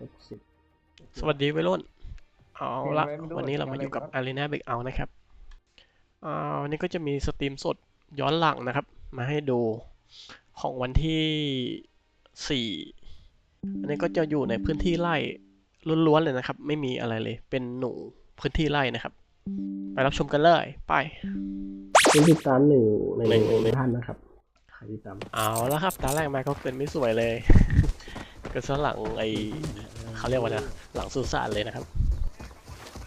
หกสิบสวัสดีวัยรุ่น เอาละเห็นไหมไม่รู้วันนี้เรามาอยู่กับอะไรครับ Arena b r e a k o u t นะครับอ่าวันนี้ก็จะมีสตรีมสดย้อนหลังนะครับ มาให้ดูของวันที่สี่อันนี้ก็จะอยู่ในพื้นที่ไร่ล้วนๆเลยนะครับ ไม่มีอะไรเลย เป็นหนูพื้นที่ไร่นะครับ ไปรับชมกันเลย ไปเป็นติดตามหนึ่งในหนึ่งหนึ่งในท่านนะครับใครติดตามเอาแล้วครับตาแรกมาก็เกินไม่สวยเลย ก็ซะหลังไอเขาเรียกว่านะหลังสุสานเลยนะครับ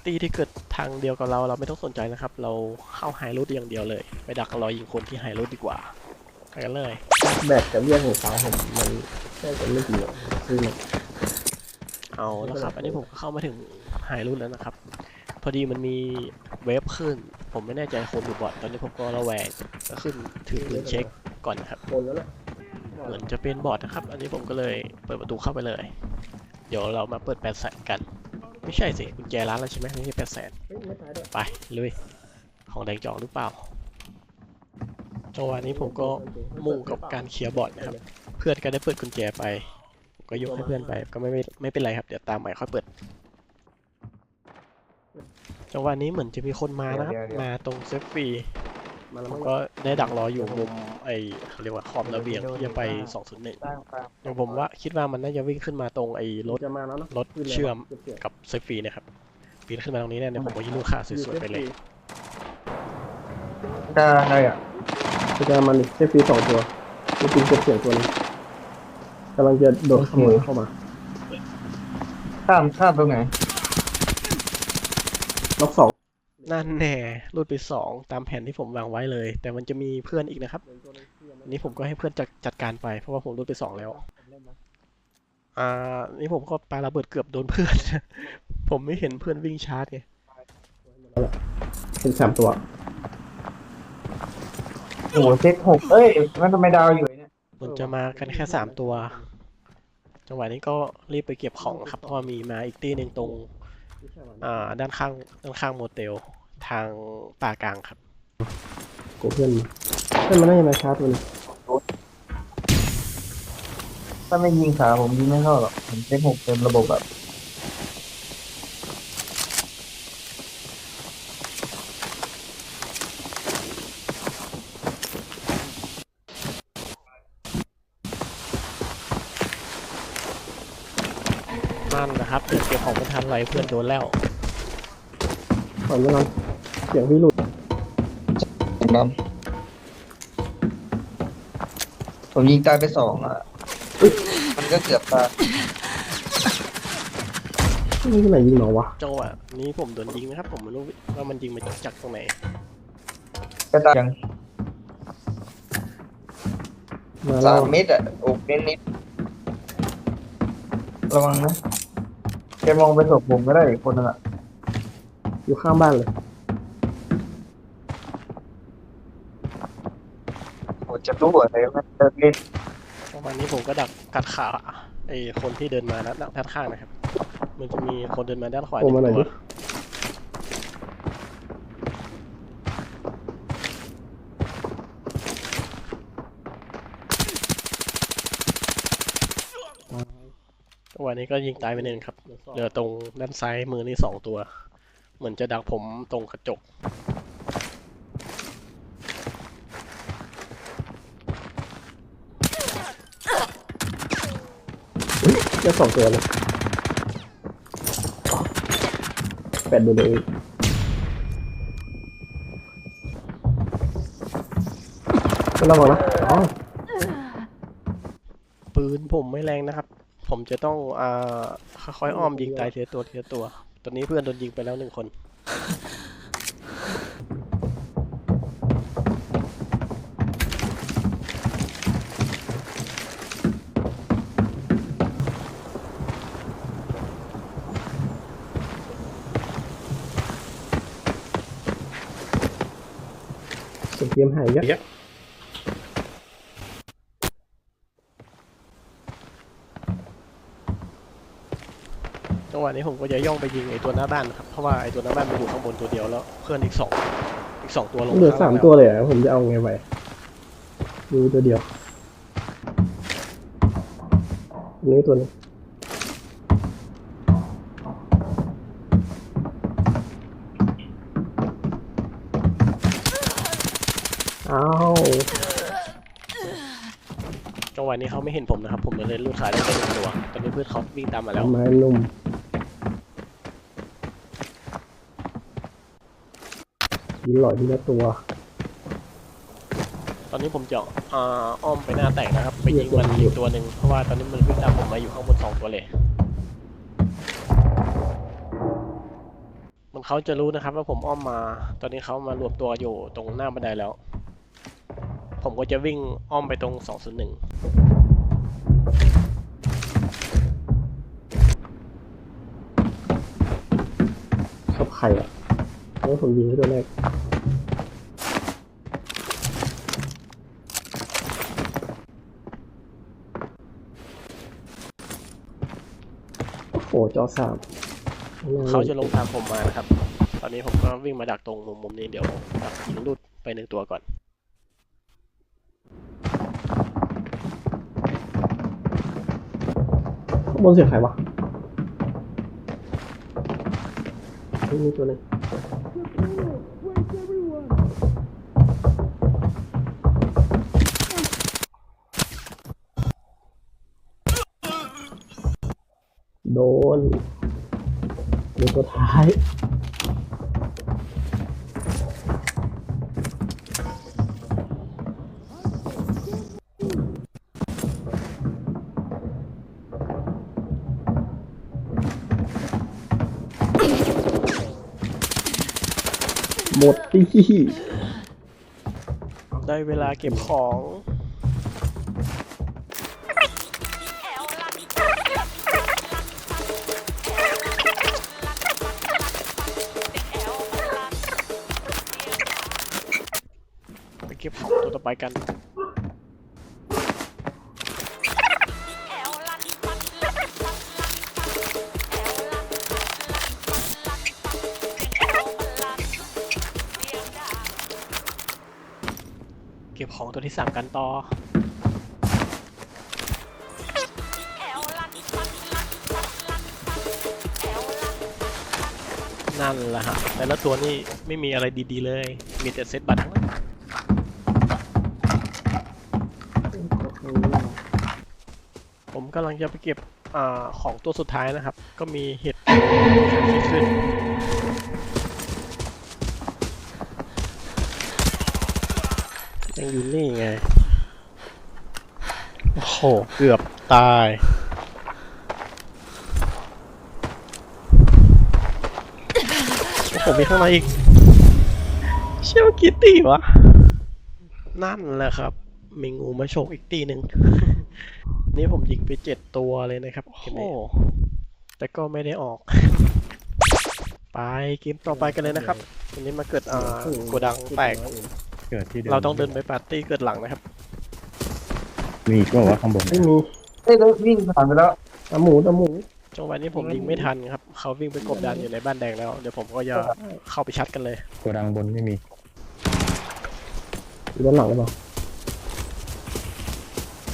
ตีที่เกิดทางเดียวกับเราเราไม่ต้องสนใจนะครับ เราเข้าไฮรูทอย่างเดียวเลย ไปดักรอยิงคนที่ไฮรูทดีกว่าไปกันเลยแบตกับเรื่องของเขาผมมันแค่จะไม่กี่หรอกคือมันเอาแล้วครับ อันนี้ผมก็เข้ามาถึงไฮรูทแล้วนะครับ พอดีมันมีเวฟขึ้น ผมไม่แน่ใจโคมหรือบอทตอนนี้ผมก็ระแวงก็ขึ้นถือปืนเช็คก่อนนะครับโคนแล้วแหละ เหมือนจะเป็นบอทนะครับ อันนี้ผมก็เลยเปิดประตูเข้าไปเลย เดี๋ยวเรามาเปิดแปดแสนกัน ไม่ใช่สิกุญแจร้านเราใช่ไหมไม่ใช่แปดแสนเฮ้ยไม่ตายด้วยไปลุยของแดงจอกหรือเปล่าจังหวะนี้ผมก็มุ่งกับการเคลียร์บอทนะครับ เพื่อนก็ได้เปิดกุญแจไปผมก็ยกให้เพื่อนไปก็ไม่ไม่ไม่เป็นไรครับเดี๋ยวตามใหม่ค่อยเปิดจังหวะนี้เหมือนจะมีคนมานะครับมาตรงเซฟฟรีมาแล้วผมมั้งก็ได้ดักรออยู่มุม ไอเขาเรียกว่าขอบระเบียงที่จะไป201สร้างความอย่างผมว่าคิดว่ามันน่าจะวิ่งขึ้นมาตรงไอ้รถจะมาแล้วนะรถเชื่อมกับเซฟฟรีเนะครับปีนขึ้นมาตรงนี้เนี่ยเดี๋ยวผมก็ยิงลูกค้าสวยๆไปเลยก็อะไรอะจะมันเซฟฟีสองตัวจะจริงจะเสียงตัวนึงกำลังจะโดดขโมยเข้ามา ข้ามข้ามตรงไหนล็อกสอง นั่นแน่รูดไปสองตามแผนที่ผมวางไว้เลย แต่มันจะมีเพื่อนอีกนะครับอันนี้ผมก็ให้เพื่อนจัดจัดการไปเพราะว่าผมรูดไปสองแล้วอ่านี่ผมก็ปาระเบิดเกือบโดนเพื่อน ผมไม่เห็นเพื่อนวิ่งชาร์จไงเป็นสามตัวโอ้โหเซ็ตหกเอ้ยมันทำไมดาวอยู่เนี่ยมันจะมากันแค่สามตัว จังหวะนี้ก็รีบไปเก็บของครับเพราะว่ามีมาอีกตีหนึ่งตรง อ่า ด้านข้าง ด้านข้างโมเตล ทางป่ากลางครับ กูเพื่อนเพื่อนมันน่าจะมาชาร์จตัวนึงถ้าไม่ยิงขาผมยิงไม่เข้าหรอกผมเซ็ตหกเต็มระบบแบบนั่นนะครับเดี๋ยวเก็บของไม่ทันไรเพื่อนโดนแล้ว ก่อนจะนอน เสียงพี่หลุดผมนำผมยิงตายไปสองอะ มันก็เกือบตายนี่ที่ไหนยิงหนอวะจังหวะนี้ผมโดนยิงนะครับ ผมไม่รู้ว่ามันยิงมาจากตรงไหนก็ตายยังมาแล้สาวมเมตรอะอกเน้นนิดระวังนะแกมองไปศพผมก็ได้อีกคนนึงอะอยู่ข้างบ้านเลย โห จะรู้อะไรมันเดินเล่นจังหวะนี้ผมก็ดักกัดขาไอ้คนที่เดินมาด้านด้านข้างนะครับ มันจะมีคนเดินมาด้านขวาหโอ้นึ่งมาหน่อยตัดิวจังหวะนี้ก็ยิงตายไปหนึ่งครับ เหลือตรงด้านซ้ายมือนี่สองตัว เหมือนจะดักผมตรงกระจก เจะ สองตัวเลยแปดดูเลยก็ระวังนะอ๋อปืนผมไม่แรงนะครับ ผมจะต้องอ่าค่อยๆอ้อมยิงตายเทีละตัวเทีละตัว ตอนนี้เพื่อนโดนยิงไปแล้วหนึ่งคน เสียงเกมหายเยอะจังหวะนี้ผมก็จะย่องไปยิงไอ้ตัวหน้าบ้านนะครับ เพราะว่าไอ้ตัวหน้าบ้านมันอยู่ข้างบนตัวเดียวแล้วเพื่อนอีกสองอีกสองตัวลงเหลือข้งสามแล้ตัวเลยอะผมจะเอาไงไปดูตัวเดียวอันนี้ตัวหนึง อ้าว จังห วะนี้เขาไม่เห็นผมนะครับ ผมเลยลูดขาได้แค่หนึ่งตัวตอนนี้เพื่อนเขาวิ่งตามมาแล้วทำไมหนุ่มยิงหล่อยทีละตัวตอนนี้ผมจะอ่าอ้อมไปหน้าแตกนะครับ ไปยิงมันอีกตัวหนึ่งเพราะว่าตอนนี้มันวิ่งตามผมมาอยู่ข้างบนสองตัวเลย มันเขาจะรู้นะครับว่าผมอ้อมมา ตอนนี้เขามารวมตัวอยู่ตรงหน้าบันไดแล้ว ผมก็จะวิ่งอ้อมไปตรง 201กับใครอะเพราะว่าผมยิงให้ตัวแรกโอ้โหจอสาม เขาจะลงตามผมมานะครับ ตอนนี้ผมก็วิ่งมาดักตรงมุมมุมนี้เดี๋ยวดักยิงลูดไปหนึ่งตัวก่อน ข้างบนเสียงใครวะเฮ้ยมีตัวหนึงโดนเดี๋ยวตัวท้าย หมดที่ได้เวลาเก็บของ ไปเก็บของตัวต่อไปกัน ตัวที่สามกันต่อนั่นแหละฮะแต่ละตัวนี่ไม่มีอะไรดีๆเลย มีแต่เซตบัตรทั้งนั้นผมกำลังจะไปเก็บอของตัวสุดท้ายนะครับ ก็มีเห็ดขึ้น ยังอยู่นี่ไง โอ้โห เกือบตาย โอ้โห มีข้างในอีก เชี่ยวากี่ตีวะ นั่นแหละครับ มีงูมาโฉกอีกตีหนึ่ง นี่ผมยิงไปเจ็ดตัวเลยนะครับ โอ้โห แต่ก็ไม่ได้ออกไปเกมต่อไปกันเลยนะครับวันนี้มาเกิดอ่าโกดังแตก เกิดที่เดิมเราต้องเดินไปปาร์ตี้เกิดหลังนะครับ มีอีก็บอกว่าข้างบนไม่มีเอ้ยแล้ววิ่งผ่านไปแล้วตาหมูตาหมูจังหวะนี้ผมยิงไม่ทันครับ เขาวิ่งไปกบดานอยู่ในบ้านแดงแล้ว เดี๋ยวผมก็จะเข้าไปชัดกันเลย โกดังบนไม่มีอยู่ด้านหลังหรือเปล่า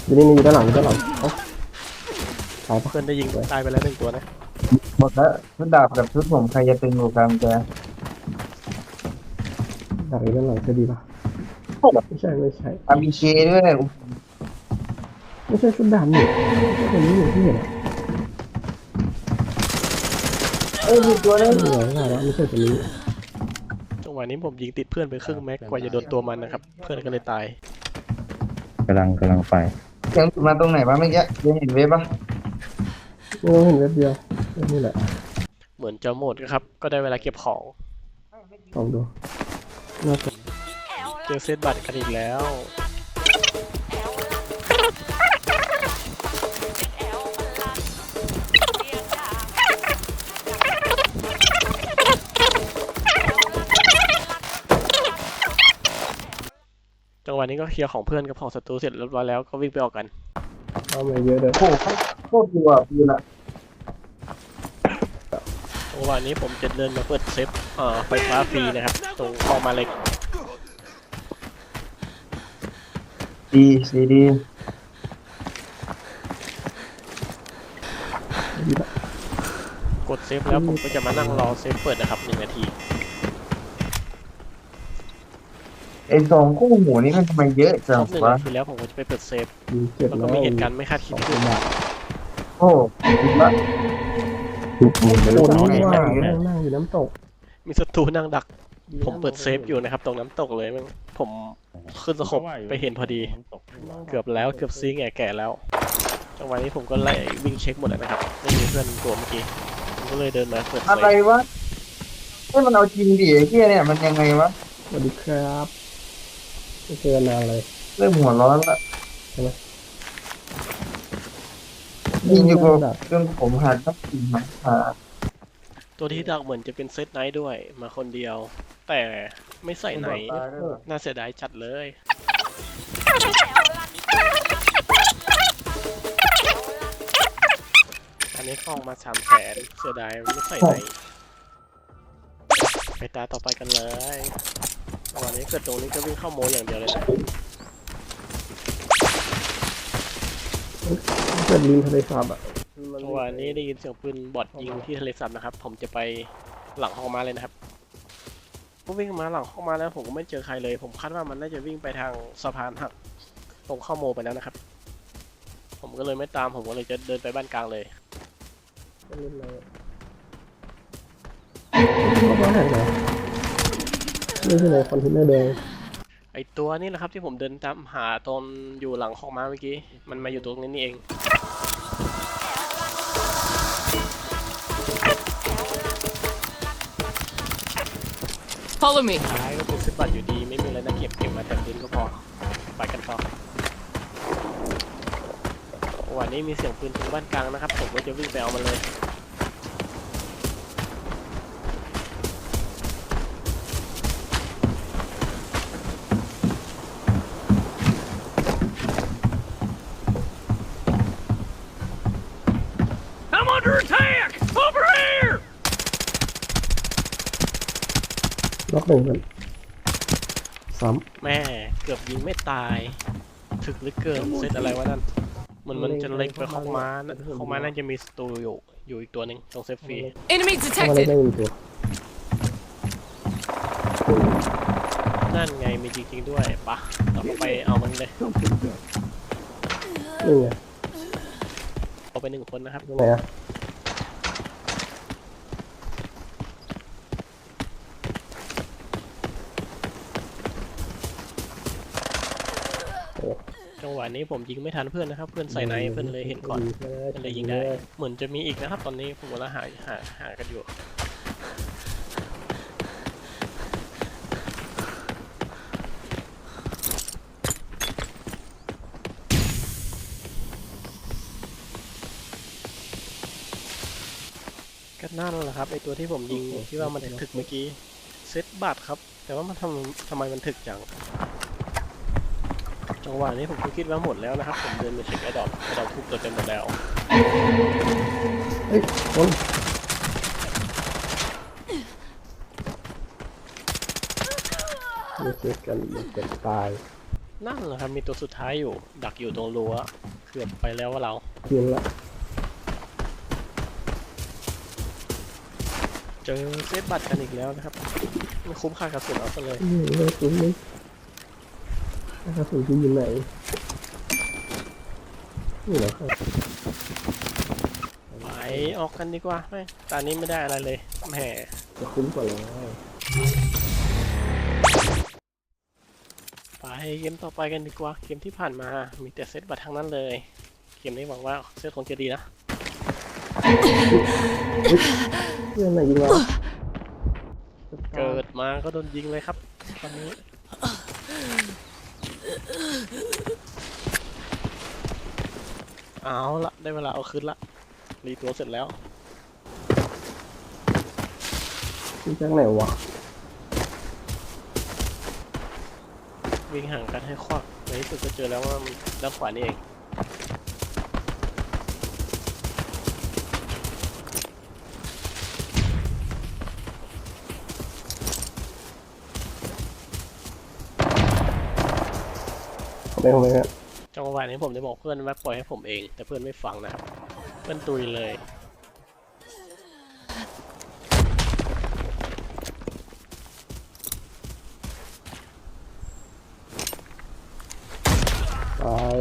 อยู่นี่นี่อยู่ด้านหลังอยู่ด้านหลังเอ้าตายปะเพื่อนได้ยิงตายไปแล้วหนึ่งตัวนะ หมดแล้วชุดดาบกับชุดผมใครจะตึงกว่ากันแก ดักอยู่ด้านหลังจะดีปะ ไม่ใช่ไม่ใช่ อาบีเคด้วยไม่ใช่ชุดดำนี่ไม่ใช่ตัวนี้อยู่ที่เห็นอะเอ้ยมีตัวนึงไม่เหลืออะไรแล้วไม่ใช่ตัวนี้จังหวะนี้ผมยิงติดเพื่อนไปครึ่งแม็กกว่าจะโดนตัวมันนะครับ เพื่อนก็เลยตายกำลังกำลังไปเสียงมาตรงไหนวะเมื่อกี้ยังเห็นเว็บปะโอ้เห็นเว็บเดียวนี่แหละ เหมือนจะหมดครับ ก็ได้เวลาเก็บของลองดูน่าจะ เจอเซตบัตรกันอีกแล้ว จังหวะนี้ก็เคลียร์ของเพื่อนกับของศัตรูเสร็จเรียบร้อยแล้วก็วิ่งไปออกกัน เอามาเยอะเลยโอ้โหโคตรดัวปืนอะจังหวะนี้ผมจะเดินมาเปิดเซฟเอ่อไฟฟ้าฟรีนะครับ ตรงคลองมาเหล็ก ดีสีดีกดเซฟแล้วผมก็จะมานั่งรอเซฟเปิดนะครับหนึ่งนาที ไอ้สองคู่หูนี่มันทำไมเยอะจัรงอบหนึ่งวะนาทีแล้วผมก็จะไปเปิดเซฟยิงเจ็บแล้วแล้ก็วมีเหตุการณ์ไม่คาดคิสดองขึ้ตันวบาทโอ้คิดว่าหมุนไปโอ้ลูกน้องนี่ไงว่าแม่งนั่งนั่งอยู่น้ำตกมีศัตรูนั่งดัก ผมเปิดเซฟอยู่นะครับ ตรงน้ำตกเลยมัน ผมขึ้นสะขบไปเห็นพอดี เกือบแล้วเกือบซีแง่แก่แล้วจังหวะนี้ผมก็ไล่วิ่งเช็คหมดแล้วนะครับไม่มีเพื่อนตัวเมื่อกี้ผมก็เลยเดินมาเปิดเซอะไรฟวะให้มันเอาจริงดิไอ้เหี้ยเนี่ยมันยังไงวะสวัสดีครับไม่เจอกันนานเลยเริ่มหัวร้อนละใช่ไหมยิงอยู่กับดักจนผมหันต้องกินมันขาดตัวที่ดักเหมือนจะเป็นเซตไนท์ด้วยมาคนเดียว แต่ ไม่ใส่ไหนท์น่าเสียดายจัดเลย อันนี้กล้องมาสามแสนเสียดายไม่ใส่ไหนท์ไปตาต่อไปกันเลยจังหวะนี้เกิดตรงนี้ก็วิ่งเข้าโมอย่างเดียวเลยนะเกิดลิงทะเลสาบอะมันจังหวะนี้ได้ยินเสียงปืนบอดยิงที่ทะเลสาบนะครับ ผมจะไปหลังห้องมาเลยนะครับ ผมวิ่งมาหลังห้องมาแล้วผมก็ไม่เจอใครเลย ผมคาดว่ามันน่าจะวิ่งไปทางสะพานหักตรงเข้าโมไปแล้วนะครับ ผมก็เลยไม่ตามผมก็เลยจะเดินไปบ้านกลางเลยเล่นอะไรเขาบ้านไหนเหรอไม่ใช่ในคอนเทนเนอร์แดงไอตัวนี้แหละครับที่ผมเดินตามหาตอนอยู่หลังห้องม้าเมื่อกี้ มันมาอยู่ตรงนี้นี่เอง Follow me. ท้ายก็เป็นสิบบัตรอยู่ดีไม่มีอะไรน่าเก็บเก็บมาแต่ดินก็พอไปกันต่อวันนี้มีเสียงปืนถึงบ้านกลางนะครับผมก็จะวิ่งไปเอามันเลย หนึ่งกันซ้แม่เกือบยิงไม่ตาย ถึกเหลือเกินเซตอะไรวะนั่นเหมันมันจะเล็งไปเข้ามานะเข้ามาน่าจะมีสตูอยู่อยู่อีกตัวหนึ่งตรงเซฟฟรี Enemy ำเข้ามาเล่น detected. ได้หนึ่งตัวนั่นไงมีจริงๆด้วยปะเราไปเอามันเลยนี่ไงเอาไปหนึ่งคนนะครับ ตรงไหนอะ จังหวะนี้ผมยิงไม่ทันเพื่อนนะครับ เพื่อนใส่ไหนเพื่อนเลยเห็นก่อนเพื่อนเลยยิงได้เหมือนจะมีอีกนะครับ ตอนนี้ผมกำลังหาหาหากันอยู่ก็นั่นแหละครับไอตัวที่ผมยิงที่ว่ามันถึกๆเมื่อกี้เซตบัตรครับ แต่ว่ามันทำทำไมมันถึกจัง จังหวะนี้ผมก็คิดว่าหมดแล้วนะครับ ผมเดินไปเช็คไอดอปไอดอปทุบตัวเต็มหมดแล้ว เฮ้ยคนไม่เจอกันมันเกิดตายนั่นแหละครับมีตัวสุดท้ายอยู่ ดักอยู่ตรงรั้วเกือบไปแล้วว่าเราเพียงละเจอเซตบัตรกันอีกแล้วนะครับไม่คุ้มค่ากระสุนเอาซะเลยนี่เลิกตุ้มนี่ กระสุนที่อยู่ไหนนี่เหรอครับไปออกกันดีกว่าไม่ตอนนี้ไม่ได้อะไรเลยแหมจะคุ้มกว่าแล้วไปเกมต่อไปกันดีกว่า เกมที่ผ่านมามีแต่เซตบัตรทั้งนั้นเลย เกมนี้หวังว่าเซตคงจะดีนะเพื่อนไหนยิงเราเกิดมาก็โดนยิงเลยครับตอนนี้ เอาละได้เวลาเอาคืนละรีตัวเสร็จแล้วยิงจากไหนวะวิ่งห่างกันให้ควักในที่สุดก็เจอแล้วว่ามันด้านขวานี่เองทำไมทำไมฮะ จังหวะนี้ผมได้บอกเพื่อนว่าปล่อยให้ผมเอง แต่เพื่อนไม่ฟังนะครับ เพื่อนตุยเลยตาย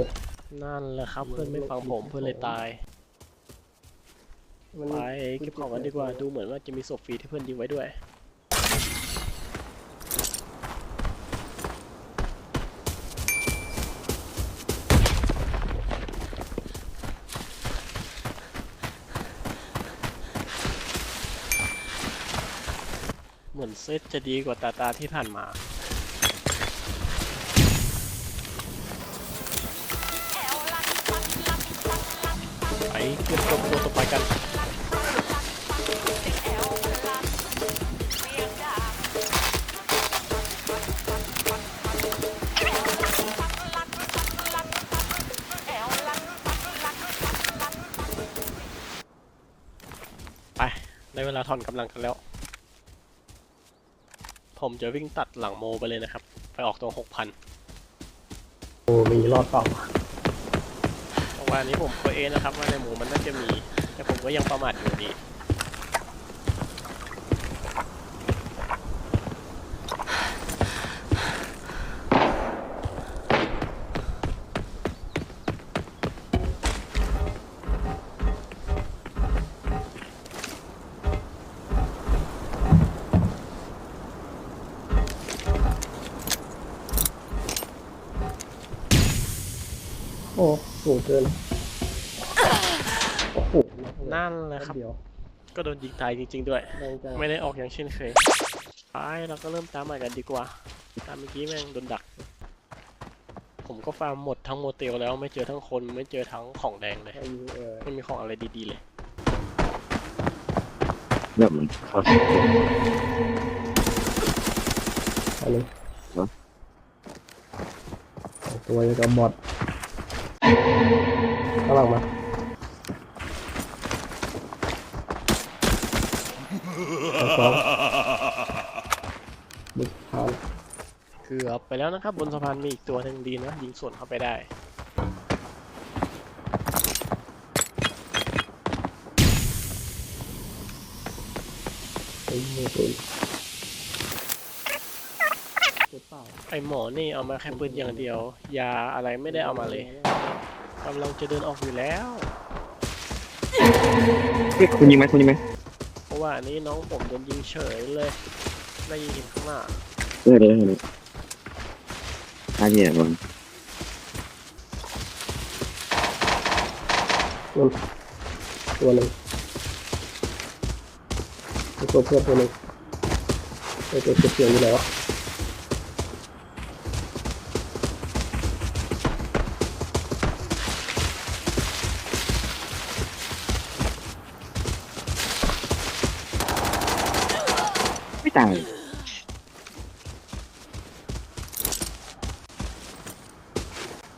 นั่นแหละครับ เพื่อนไม่ฟังผมเพื่อนเลยตายไปเก็บของกันดีกว่าดูเหมือนว่าจะมีศพฟรีที่เพื่อนยิงไว้ด้วย เซตจะดีกว่าตาตาที่ผ่านมา ไปเก็บตัวตัวต่อไปกันไปได้เวลาถอนกำลังกันแล้ว ผมจะวิ่งตัดหลังโมไปเลยนะครับ ไปออกตรงหกพันโอ้มีรอดเปล่าเพราะว่าอันนี้ผมก็เองนะครับว่าในหมูมันน่าจะมี แต่ผมก็ยังประมาทอยู่ดี เกินโอ้โหนั่นแหละครับ เดียวก็โดนยิงตายจริง ๆ ด้วย แรงจังไม่ได้ออกอย่างเช่นเคย ไปเราก็เริ่มตามใหม่กันดีกว่า ตามเมื่อกี้แม่งโดนดัก ผมก็ฟาร์มหมดทั้งโมเตลแล้วไม่เจอทั้งคนไม่เจอทั้งของแดงเลย ไอ้ยิงเออไม่มีของอะไรดีๆเลยเริ่มมันเข้าสิบตัวอันนี้เหรอสองตัวยังกับบอด กำลังมาสองบุกผ่านเกือบไปแล้วนะครับ บนสะพานมีอีกตัวหนึ่งดีนะ ยิงสวนเข้าไปได้ไอ้มือปืนเจ็บเปล่า ไอ หมอนี่เอามาแค่ปืนอย่างเดียว ยาอะไรไม่ได้เอามาเลยกำลังจะเดินออกอยู่แล้ว เฮ้ยคุณยิงไหมคุณยิงไหมเพราะว่าอันนี้น้องผมโดนยิงเฉยเลยได้ยิงเห็นข้างหน้าเออเดี๋ยวเดี๋ยวเดี๋ยวน่าเหี้ยมันนั่นตัวหนึ่งไอ้ตัวเพื่อนตัวหนึ่งไอ้ตัวเก็บเสียงอยู่ไหนว ตาย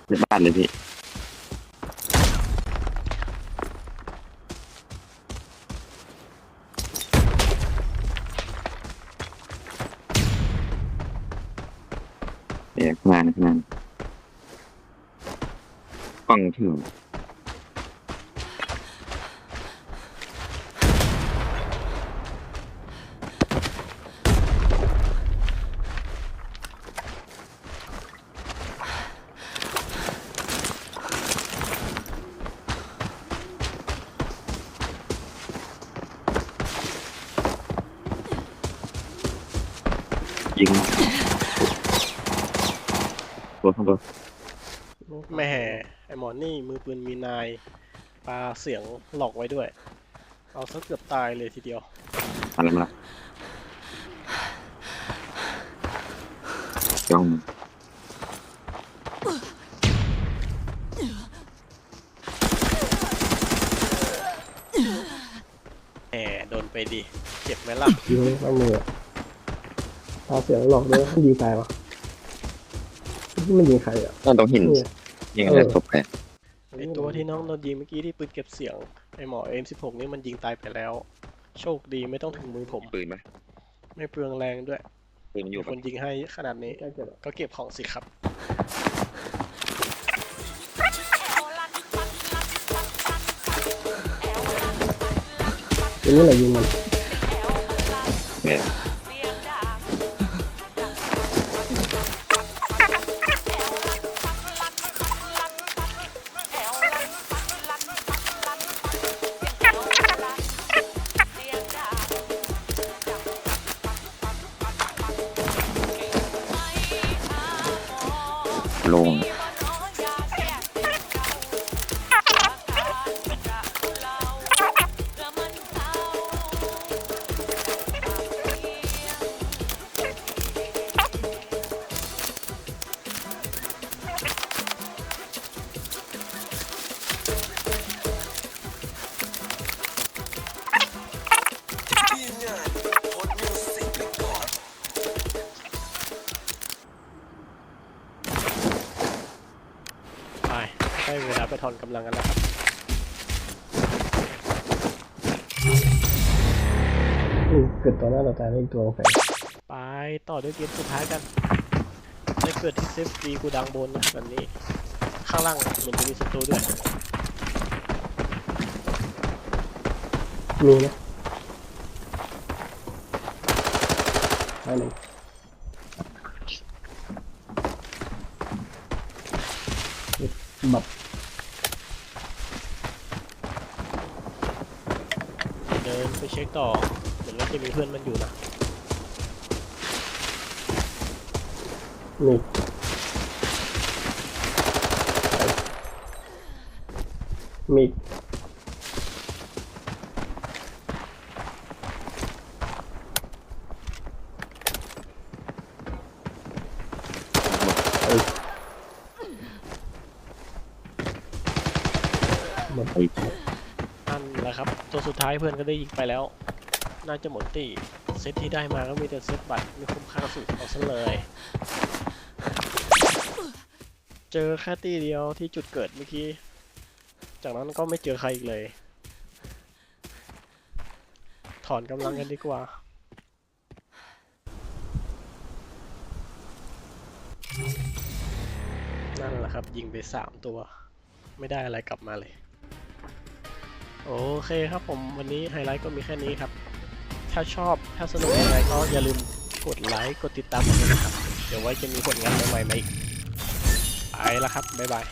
ในบ้านเลยพี่เดี๋ยวข้างล่างนะข้างล่างฟังถึงยิง ตัวข้างบนแหม่ไอหมอนี่มือปืนมีนายปาเสียงหลอกไว้ด้วย เอาซะเกือบตายเลยทีเดียวมาแล้วมาแล้วจ้องแหมโดนไปดิ เจ็บไหมล่ะ ยิงตั้งมืออะพาเสียงหลอกด้วยยิงตายวะที่ มันยิงใครอะต้องต้องหินนี่ยิงอะไรตบไปไอตัวที่น้องโดนยิงเมื่อกี้ที่ปืนเก็บเสียงไอหมอ M16 นี่มันยิงตายไปแล้ว โชคดีไม่ต้องถึงมือผม ปืนไหมไม่เปลืองแรงด้วยปืนมันอยู่คปะนยิงให้ขนาดนี้ ใกล้เจ็บอะก็เก็บของสิครับทีนี้แหละยิงมันเนี่ยำลังกันแล้วครับอืมเกิดตัวหน้าต่อตาได้อีกตัวแฝงไปต่อด้วยเกมสุดท้ายกันได้เกิดที่เซฟดีกูดังบนนะครับแบบนี้ ข้างล่างเหมือนจะมีศัตรูด้วยมีนะได้หนึ่งบับ เดินไปเช็คต่อเดี๋ยวเราจะมีเพื่อนมันอยู่นะนี่มีอีกเอ้ยหมด เฮ้ย นั่น แหละครับ ตัวสุดท้ายเพื่อนก็ได้ยิงไปแล้ว น่าจะหมดตีเซตที่ได้มาก็มีแต่เซตบัตรไม่คุ้มค่าสุดเอาซะเลย เจอแค่ตีเดียวที่จุดเกิดเมื่อกี้ จากนั้นก็ไม่เจอใครอีกเลย ถอนกำลังกันดีกว่านั่นแหละครับ ยิงไปสามตัว ไม่ได้อะไรกลับมาเลย โอเคครับผมวันนี้ไฮไลท์ก็มีแค่นี้ครับ ถ้าชอบถ้าสนุกยังไงก็อย่าลืมกดไลค์กดติดตามผมด้วยนะครับ เดี๋ยวไว้จะมีผลงานใหม่ๆมาอีกไปแล้วครับ บ๊ายบาย